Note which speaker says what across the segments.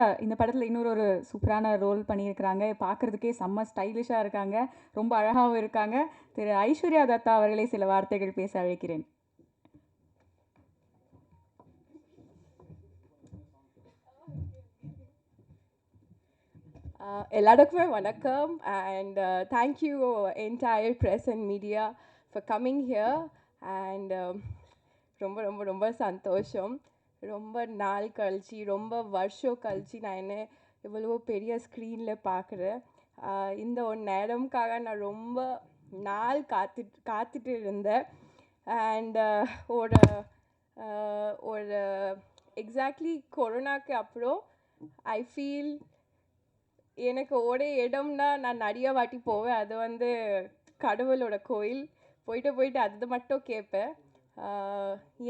Speaker 1: இந்த படத்தில் இன்னொரு ஒரு சூப்பரான ரோல் பண்ணியிருக்கிறாங்க. பார்க்குறதுக்கே செம்ம ஸ்டைலிஷாக இருக்காங்க. ரொம்ப அழகாகவும் இருக்காங்க. திரு ஐஸ்வர்யா தத்தா அவர்களை சில வார்த்தைகள் பேச அழைக்கிறேன்.
Speaker 2: எல்லாருக்குமே வணக்கம். And thank you entire press and media for coming here and ரொம்ப ரொம்ப ரொம்ப சந்தோஷம். ரொம்ப நாள் கழிச்சு ரொம்ப வருஷம் கழிச்சு நான் என்ன இவ்வளோ பெரிய ஸ்க்ரீனில் பார்க்குறேன் இந்த ஒரு நேரம்காக நான் ரொம்ப நாள் காத்துட்டு காத்துட்டு இருந்தேன். அண்ட் ஒரு ஒரு எக்ஸாக்ட்லி கொரோனாக்கு அப்புறம் ஐ ஃபீல் எனக்கு ஒரே இடம்னா நான் நிறைய வாட்டி போவேன். அது வந்து கடவுளோட கோயில். போயிட்டு போயிட்டு அது மட்டும் கேட்பேன்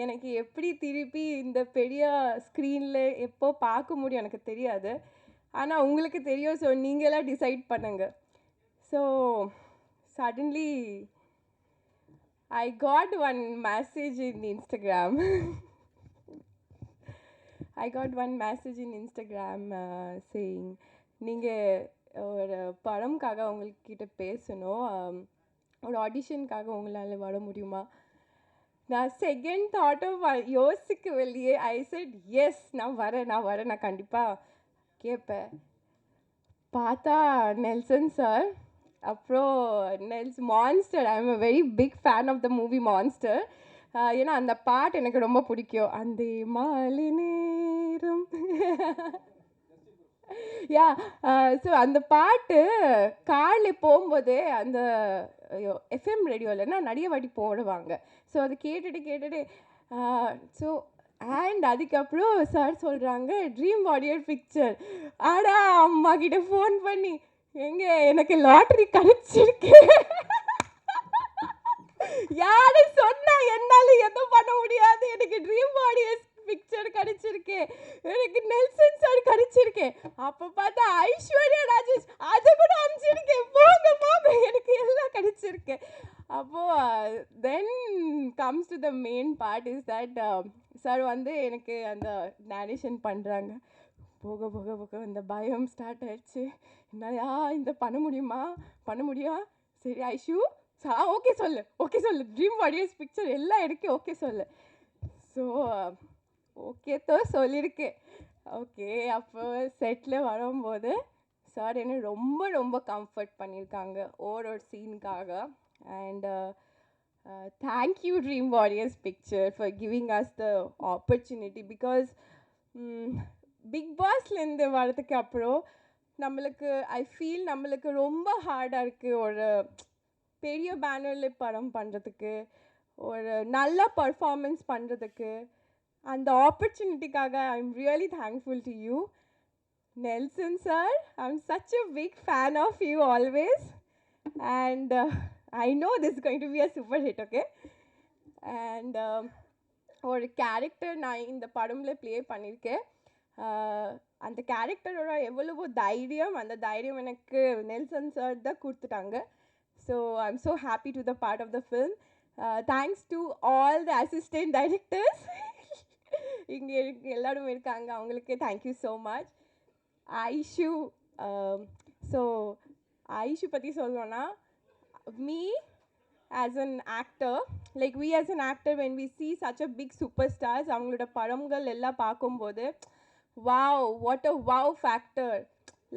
Speaker 2: எனக்கு எப்படி திருப்பி இந்த பெரிய ஸ்க்ரீனில் எப்போ பார்க்க முடியும் எனக்கு தெரியாது. ஆனால் உங்களுக்கு தெரியும் ஸோ நீங்களாம் டிசைட் பண்ணுங்க. So suddenly I got one message in Instagram I got one message in Instagram saying நீங்கள் ஒரு படம்காக உங்கள்கிட்ட பேசணும். ஒரு ஆடிஷனுக்காக உங்களால் வர முடியுமா? நான் செகண்ட் தாட்டும் யோசிக்கவில்லையே ஐ செட் எஸ் நான் வரேன் நான் வரேன் நான் கண்டிப்பாக கேட்பேன் பார்த்தா நெல்சன் சார் அப்புறம் Nels Monster I am a very big fan of the movie Monster ஏன்னா அந்த பாட்டு எனக்கு ரொம்ப பிடிக்கும். அந்த மாலை நேரம். யா ஸோ அந்த பாட்டு காரில் போகும்போதே அந்த எஃப்எம் ரேடியோவில்னா நிறைய வாட்டி போடுவாங்க. ஸோ அதை கேட்டுட்டு கேட்டுட்டு ஸோ அண்ட் அதுக்கப்புறம் சார் சொல்கிறாங்க ட்ரீம் வாரியர் பிக்சர் ஆடா அம்மா கிட்ட ஃபோன் பண்ணி எங்க எனக்கு லாட்ரி கிடைச்சிருக்கு. யாரு சொன்னா என்னால எதுவும் பண்ண முடியாது. எனக்கு ட்ரீம் வாரியர்ஸ் சார் கிடைச்சிருக்கு. எனக்கு நெல்சன் சார் கிடைச்சிருக்கு. அப்போ பார்த்தா ஐஸ்வர்யா ராஜேஷ் அது கூட அமைச்சிருக்கேன் போங்க போங்க. எனக்கு எல்லாம் கிடைச்சிருக்கு. அப்போ then comes to the main part is that sir வந்து எனக்கு அந்த நேரேஷன் பண்ணுறாங்க போக போக போக இந்த பயம் ஸ்டார்ட் ஆயிடுச்சு. என்னையா இந்த பண்ண முடியுமா? பண்ண முடியும் சரி ஐஷு சா ஓகே சொல்லு ஓகே சொல்லு. ட்ரீம் வாடியர்ஸ் பிக்சர் எல்லாம் இருக்கு ஓகே சொல்லு. ஸோ ஓகே தான் சொல்லியிருக்கேன் ஓகே அப்போ செட்டில் வரும்போது சார் என்ன ரொம்ப ரொம்ப கம்ஃபர்ட் பண்ணியிருக்காங்க. ஒரு ஒரு சீனுக்காக and thank you Dream Warriors picture for giving us the opportunity because big பாஸ்லேருந்து வரதுக்கு அப்புறம் நம்மளுக்கு ஐ ஃபீல் நம்மளுக்கு ரொம்ப ஹார்டாக இருக்குது ஒரு பெரிய பேனரில் படம் பண்ணுறதுக்கு ஒரு நல்ல பர்ஃபார்மன்ஸ் பண்ணுறதுக்கு அந்த ஆப்பர்ச்சுனிட்டிக்காக I am really thankful to you Nelson sir I am such a big fan of you always and I know this going to be a super hit okay and ஒரு கேரக்டர் நான் இந்த படம்ல play பண்ணியிருக்கேன் அந்த கேரக்டரோட எவ்வளவோ தைரியம் அந்த தைரியம் எனக்கு நெல்சன் சார் தான் கொடுத்துட்டாங்க. So I am so happy to the part of the film thanks to all the assistant directors இங்கே எல்லோரும் இருக்காங்க. அவங்களுக்கு thank you so much Aishu so um, Aishu பற்றி சொல்லணும்னா me as an actor like we as an actor when we see such a big super stars அவங்களோட படங்கள் எல்லாம் பார்க்கும்போது wow what a wow factor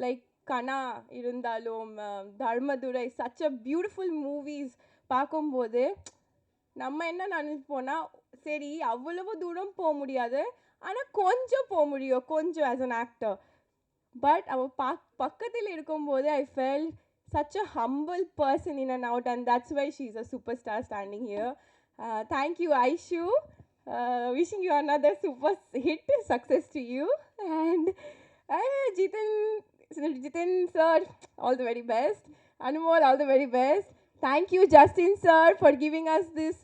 Speaker 2: like Kanaa இருந்தாலும் um, Dharmadurai such a beautiful movies பார்க்கும்போது நம்ம என்ன நினைப்போம்னா சரி அவ்வளவு தூரம் போக முடியாது ஆனால் கொஞ்சம் போக முடியும் கொஞ்சம் ஆஸ் அன் ஆக்டர் பட் அவள் பக் பக்கத்தில் இருக்கும்போது I fell such a humble person in and out, and that's why she's a superstar standing here. Uh, thank you, Aishu. Uh, wishing you another super hit success to you. And uh, Jitin, Jitin sir, all the very best. Anumol, all the very best. Thank you, Justin sir, for giving us this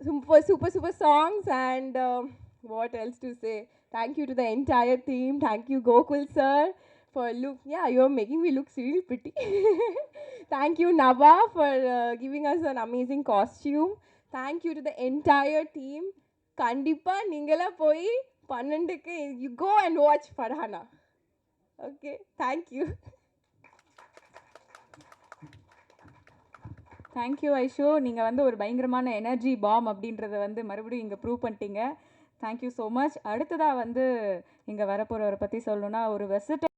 Speaker 2: super, super, super songs. And um, what else to say? Thank you to the entire team. Thank you, Gokul sir for look yeah you're making me look really pretty thank you nava for uh, giving us an amazing costume thank you to the entire team கண்டிப்பா நீங்களா போய் பன்னெண்டுக்கு you go and watch Farhana okay
Speaker 1: thank you Thank you Aishu நீங்கள் வந்து ஒரு பயங்கரமான energy bomb அப்படின்றத வந்து மறுபடியும் இங்கே ப்ரூவ் பண்ணிட்டீங்க. தேங்க்யூ ஸோ மச் அடுத்ததாக வந்து இங்கே வரப்போகிறவரை பற்றி சொல்லணுன்னா ஒரு வெசிட்ட